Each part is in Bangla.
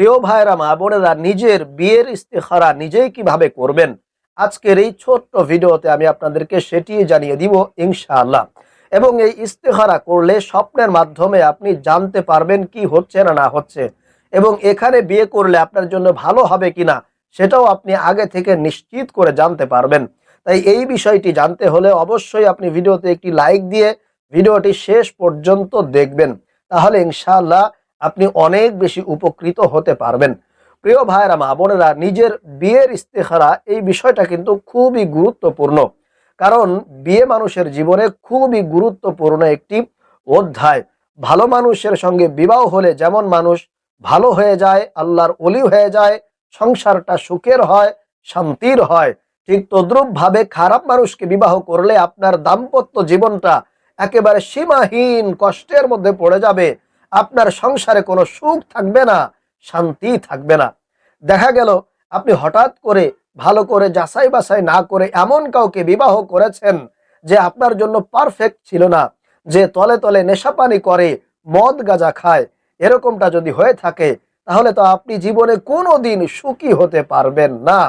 প্রিয় ভাইরা মা বোনেরা, নিজের বিয়ের ইস্তেহারা নিজেই কীভাবে করবেন? আজকের এই ছোট্ট ভিডিওতে আমি আপনাদেরকে সেটি জানিয়ে দিব ইনশাআল্লাহ। এবং এই ইস্তেহারা করলে স্বপ্নের মাধ্যমে আপনি জানতে পারবেন কি হচ্ছে না না হচ্ছে। এবং এখানে বিয়ে করলে আপনার জন্য ভালো হবে কিনা সেটাও আপনি আগে থেকে নিশ্চিত করে জানতে পারবেন। তাই এই বিষয়টি জানতে হলে অবশ্যই আপনি ভিডিওতে একটি লাইক দিয়ে ভিডিওটি শেষ পর্যন্ত দেখবেন। তাহলে ইনশাআল্লাহ আপনি অনেক বেশি উপকৃত হতে পারবেন। প্রিয় ভাইরা মা বোনেরা, নিজের বিয়ের ইস্তেখারা এই বিষয়টা কিন্তু খুবই গুরুত্বপূর্ণ। কারণ বিয়ে মানুষের জীবনে খুবই গুরুত্বপূর্ণ একটি অধ্যায়। ভালো মানুষের সঙ্গে বিবাহ হলে যেমন মানুষ ভালো হয়ে যায়, আল্লাহর অলি হয়ে যায়, সংসারটা সুখের হয়, শান্তির হয়, ঠিক তদ্রুপ ভাবে খারাপ মানুষকে বিবাহ করলে আপনার দাম্পত্য জীবনটা একেবারে সীমাহীন কষ্টের মধ্যে পড়ে যাবে। আপনার সংসারে কোনো সুখ থাকবে না, শান্তি থাকবে না। দেখা গেল, আপনি হঠাৎ করে ভালো করে যাচাই বাছাই না করে এমন কাউকে বিবাহ করেছেন যে আপনার জন্য পারফেক্ট ছিল না, যে তলে তলে নেশাপানি করে, মদ গাঁজা খায়। এরকমটা যদি হয়ে থাকে, তাহলে তো আপনি জীবনে কোনো দিন সুখী হতে পারবেন না।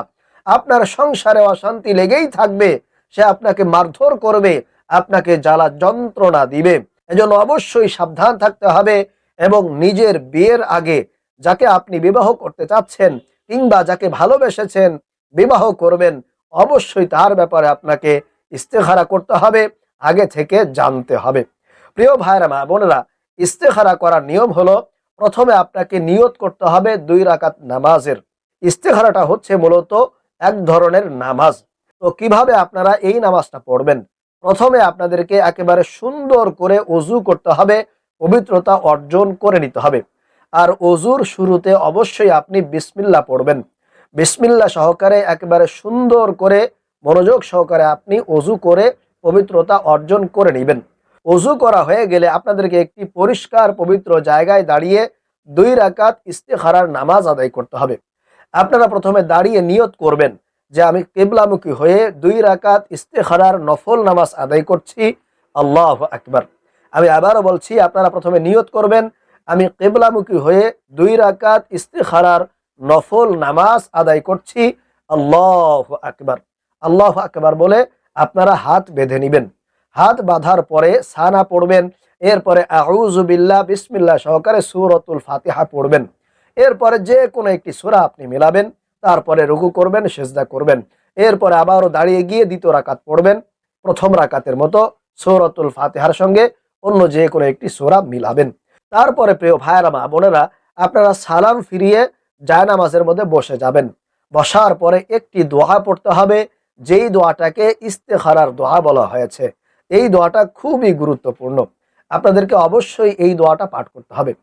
আপনার সংসারে অশান্তি লেগেই থাকবে, সে আপনাকে মারধর করবে, আপনাকে জ্বালা যন্ত্রণা দিবে। এজন্য অবশ্যই সাবধান থাকতে হবে এবং নিজের বিয়ের আগে যাকে আপনি বিবাহ করতে চাচ্ছেন কিংবা যাকে ভালোবেসেছেন বিবাহ করবেন, অবশ্যই তার ব্যাপারে আপনাকে ইস্তেখারা করতে হবে, আগে থেকে জানতে হবে। প্রিয় ভাইরা মা বোনেরা, ইস্তেখারা করার নিয়ম হলো প্রথমে আপনাকে নিয়ত করতে হবে দুই রাকাত নামাজের। ইস্তেখারাটা হচ্ছে মূলত এক ধরনের নামাজ। তো কীভাবে আপনারা এই নামাজটা পড়বেন? প্রথমে আপনাদেরকে একেবারে সুন্দর করে অজু করতে হবে, পবিত্রতা অর্জন করে নিতে হবে। আর অজুর শুরুতে অবশ্যই আপনি বিসমিল্লা পড়বেন। বিসমিল্লা সহকারে একেবারে সুন্দর করে মনোযোগ সহকারে আপনি অজু করে পবিত্রতা অর্জন করে নেবেন। অজু করা হয়ে গেলে আপনাদেরকে একটি পরিষ্কার পবিত্র জায়গায় দাঁড়িয়ে দুই রাকাত ইস্তেখারার নামাজ আদায় করতে হবে। আপনারা প্রথমে দাঁড়িয়ে নিয়ত করবেন। যে আমি কেবলামুখী হয়ে দুই রাকাত ইস্তেখারার নফল নামাজ আদায় করছি। আল্লাহ আকবার। আমি আবারও বলছি, আপনারা প্রথমে নিয়ত করবেন, আমি কেবলামুখী হয়ে দুই রাকাত ইস্তেখারার নফল নামাজ আদায় করছি। আল্লাহ আকবার। আল্লাহ আকবার বলে আপনারা হাত বেঁধে নিবেন। হাত বাঁধার পরে সানা পড়বেন, এরপরে আউজুবিল্লাহ বিসমিল্লা সহকারে সুরতুল ফাতিহা পড়বেন। এরপরে যে কোনো একটি সুরা আপনি মিলাবেন। তারপরে রুকু করবেন, সেজদা করবেন। এরপরে আবারও দাঁড়িয়ে গিয়ে দ্বিতীয় রাকাত পড়বেন, প্রথম রাকাতের মতো সৌরতুল ফাতেহার সঙ্গে অন্য যে কোনো একটি সোরা মিলাবেন। তারপরে প্রিয় ভাইয়েরা, মা বোনেরা, আপনারা সালাম ফিরিয়ে জায়নামাজের মধ্যে বসে যাবেন। বসার পরে একটি দোয়া পড়তে হবে, যেই দোয়াটাকে ইস্তেখারার দোয়া বলা হয়েছে। এই দোয়াটা খুবই গুরুত্বপূর্ণ। আপনাদেরকে অবশ্যই এই দোয়াটা পাঠ করতে হবে।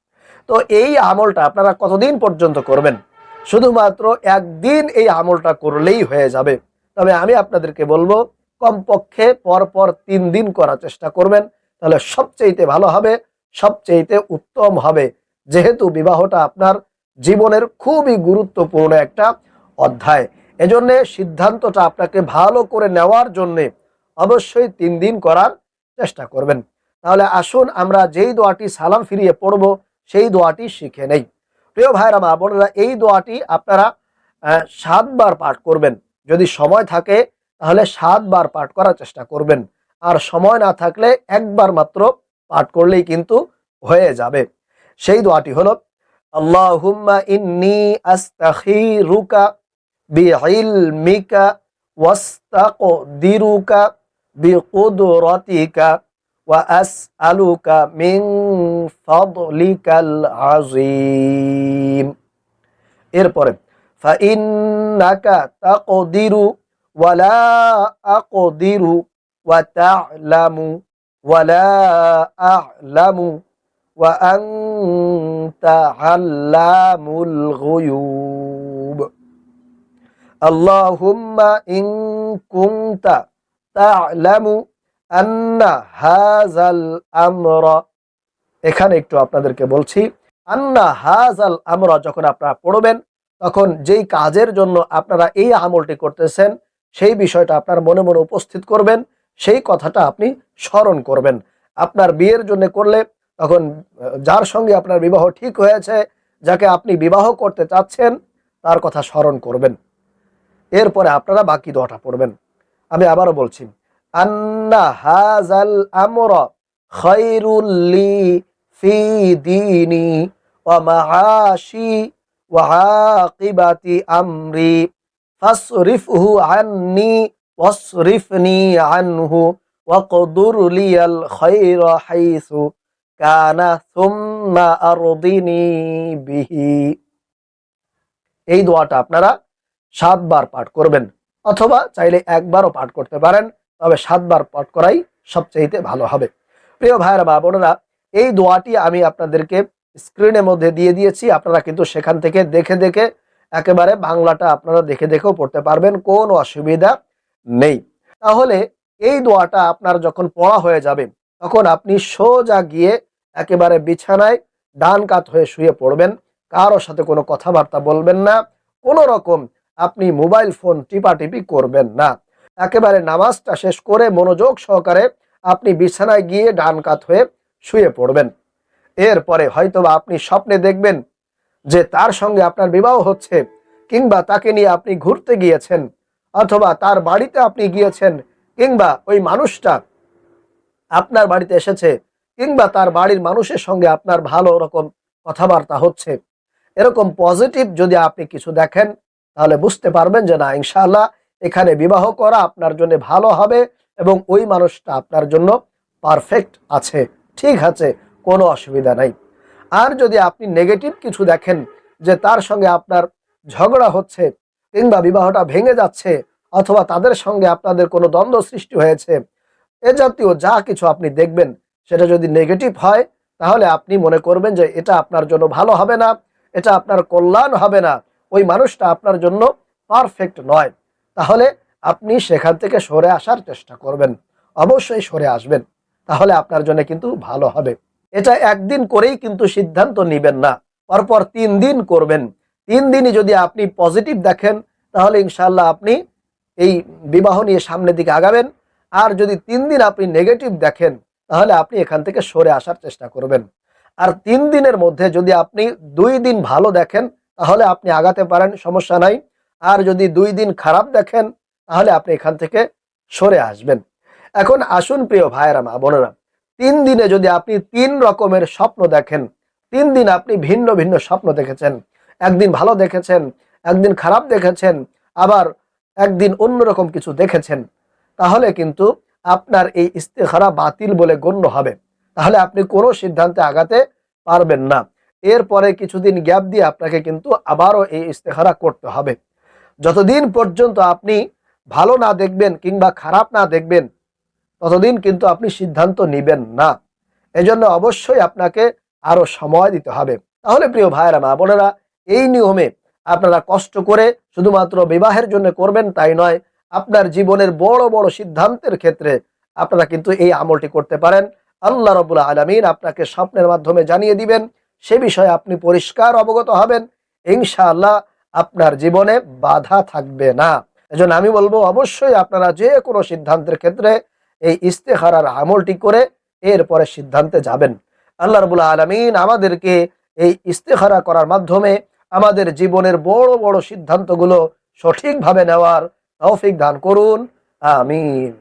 তো এই আমলটা আপনারা কতদিন পর্যন্ত করবেন? শুধুমাত্র একদিন এই আমলটা করলেই হয়ে যাবে। তবে আমি আপনাদেরকে বলব, কমপক্ষে পরপর তিন দিন করার চেষ্টা করবেন, তাহলে সবচেয়েতে ভালো হবে সবচেয়েতে উত্তম হবে। যেহেতু বিবাহটা আপনার জীবনের খুবই গুরুত্বপূর্ণ একটা অধ্যায়, এজন্যে সিদ্ধান্তটা আপনাকে ভালো করে নেওয়ার জন্যে অবশ্যই তিন দিন করার চেষ্টা করবেন। তাহলে আসুন আমরা যেই দোয়াটি সালাম ফিরিয়ে পড়ব, সেই দোয়াটি শিখে নেই। প্রিয় ভাইরা, মা বোনেরা, এই দোয়াটি আপনারা সাতবার পাঠ করবেন। যদি সময় থাকে, তাহলে সাতবার পাঠ করার চেষ্টা করবেন। আর সময় না থাকলে একবার মাত্র পাঠ করলেই কিন্তু হয়ে যাবে। সেই দোয়াটি হলো, আল্লাহুম্মা ইন্নি এরপরে ইন কুনতা তা'লামু আন্না হাযাল আমরা। এখানে একটু আপনাদেরকে বলছি, আন্না হাজাল আমরা যখন আপনারা পড়বেন, তখন যেই কাজের জন্য আপনারা এই আমলটি করতেছেন, সেই বিষয়টা আপনার মনে মনে উপস্থিত করবেন, সেই কথাটা আপনি স্মরণ করবেন। আপনার বিয়ের জন্য করলে তখন, যার সঙ্গে আপনার বিবাহ ঠিক হয়েছে, যাকে আপনি বিবাহ করতে চাচ্ছেন, তার কথা স্মরণ করবেন। এরপরে আপনারা বাকি দোয়াটা পড়বেন। আমি আবারও বলছি আন্না হাজাল আমর খৈরুল্লি ফি দিনি ওয়া মাআশি ওয়া আকিবাতি আমরি। ফাসরিফহু আন্নি ওয়াসরিফনি আনহু ওয়াকদুর লিয়াল খায়রা হাইসু কানা সুম্মা আরদিনি বিহি। এই দোয়াটা আপনারা সাতবার পাঠ করবেন অথবা চাইলে একবারও পাঠ করতে পারেন। তবে সাতবার পাঠ করাই সবচাইতে ভালো হবে। প্রিয় ভাইয়েরা বা বোনেরা, এই দোয়াটি আমি আপনাদেরকে স্ক্রিনের মধ্যে দিয়ে দিয়েছি। আপনারা কিন্তু সেখান থেকে দেখে দেখে একেবারে বাংলাটা আপনারা দেখে দেখেও পড়তে পারবেন, কোনো অসুবিধা নেই। তাহলে এই দোয়াটা আপনার যখন পড়া হয়ে যাবে, তখন আপনি সোজা গিয়ে একেবারে বিছানায় ডান কাত হয়ে শুয়ে পড়বেন। কারোর সাথে কোনো কথাবার্তা বলবেন না। কোনো রকম আপনি মোবাইল ফোন টিপাটিপি করবেন না। একেবারে নামাজটা শেষ করে মনোযোগ সহকারে আপনি বিছানায় গিয়ে ডান কাত হয়ে শুয়ে পড়বেন। এরপরে হয়তোবা আপনি স্বপ্নে দেখবেন যে তার সঙ্গে আপনার বিবাহ হচ্ছে কিংবা তাকে নিয়ে আপনি ঘুরতে গিয়েছেন অথবা তার বাড়িতে আপনি গিয়েছেন কিংবা ওই মানুষটা আপনার বাড়িতে এসেছে কিংবা তার বাড়ির মানুষের সঙ্গে আপনার ভালো রকম কথাবার্তা হচ্ছে। এরকম পজিটিভ যদি আপনি কিছু দেখেন তাহলে বুঝতে পারবেন যে না, ইনশাআল্লাহ এখানে বিবাহ করা আপনার জন্য ভালো হবে এবং ওই মানুষটা আপনার জন্য পারফেক্ট আছে। ঠিক আছে, কোনো অসুবিধা নাই। আর যদি আপনি নেগেটিভ কিছু দেখেন যে তার সঙ্গে আপনার ঝগড়া হচ্ছে কিংবা বিবাহটা ভেঙে যাচ্ছে অথবা তাদের সঙ্গে আপনাদের কোনো দ্বন্দ্ব সৃষ্টি হয়েছে, এ জাতীয় যা কিছু আপনি দেখবেন সেটা যদি নেগেটিভ হয়, তাহলে আপনি মনে করবেন যে এটা আপনার জন্য ভালো হবে না, এটা আপনার কল্যাণ হবে না। ওই মানুষটা আপনার জন্য পারফেক্ট নয়। তাহলে আপনি সেখান থেকে সরে আসার চেষ্টা করবেন। অবশ্যই সরে আসবেন। তাহলে আপনার জন্য কিন্তু ভালো হবে। এটা একদিন করেই কিন্তু সিদ্ধান্ত নেবেন না। পরপর তিন দিন করবেন। তিন দিনই যদি আপনি পজিটিভ দেখেন, তাহলে ইনশাল্লাহ আপনি এই বিবাহ নিয়ে সামনের দিকে আগাবেন। আর যদি তিন দিন আপনি নেগেটিভ দেখেন, তাহলে আপনি এখান থেকে সরে আসার চেষ্টা করবেন। আর তিন দিনের মধ্যে যদি আপনি দুই দিন ভালো দেখেন, তাহলে আপনি আগাতে পারেন, সমস্যা নাই। আর যদি দুই দিন খারাপ দেখেন, তাহলে আপনি এখান থেকে সরে আসবেন। এখন আসুন প্রিয় ভাইয়েরা, মা বোনেরা, তিন দিনে যদি আপনি তিন রকমের স্বপ্ন দেখেন, তিন দিন আপনি ভিন্ন ভিন্ন স্বপ্ন দেখেছেন। একদিন ভালো দেখেছেন, একদিন খারাপ দেখেছেন, আবার একদিন অন্যরকম কিছু দেখেছেন, তাহলে কিন্তু আপনার এই ইস্তেখারা বাতিল বলে গণ্য হবে। তাহলে আপনি কোনো সিদ্ধান্তে আগাতে পারবেন না। এরপরে কিছুদিন গ্যাপ দিয়ে আপনাকে কিন্তু আবারও এই ইস্তেখারা করতে হবে। যতদিন পর্যন্ত আপনি ভালো না দেখবেন কিংবা খারাপ না দেখবেন, ততদিন কিন্তু আপনি সিদ্ধান্ত নেবেন না। এজন্য অবশ্যই আপনাকে আরও সময় দিতে হবে। তাহলে প্রিয় ভাইয়েরা, মা বোনেরা, এই নিয়মে আপনারা কষ্ট করে শুধুমাত্র বিবাহের জন্য করবেন তাই নয়, আপনার জীবনের বড় বড় সিদ্ধান্তের ক্ষেত্রে আপনারা কিন্তু এই আমলটি করতে পারেন। আল্লাহ রবুল্লা আলমিন আপনাকে স্বপ্নের মাধ্যমে জানিয়ে দিবেন, সে বিষয়ে আপনি পরিষ্কার অবগত হবেন। ইনশাআল্লাহ আপনার জীবনে বাধা থাকবে না। এজন্য আমি বলব, অবশ্যই আপনারা যে কোনো সিদ্ধান্তের ক্ষেত্রে এই ইস্তেহারার আমলটি করে এরপরে সিদ্ধান্তে যাবেন। আল্লাহ রবুল্লা আলমিন আমাদেরকে এই ইস্তেহারা করার মাধ্যমে আমাদের জীবনের বড় বড় সিদ্ধান্তগুলো সঠিকভাবে নেওয়ার তৌফিক দান করুন। আমিন।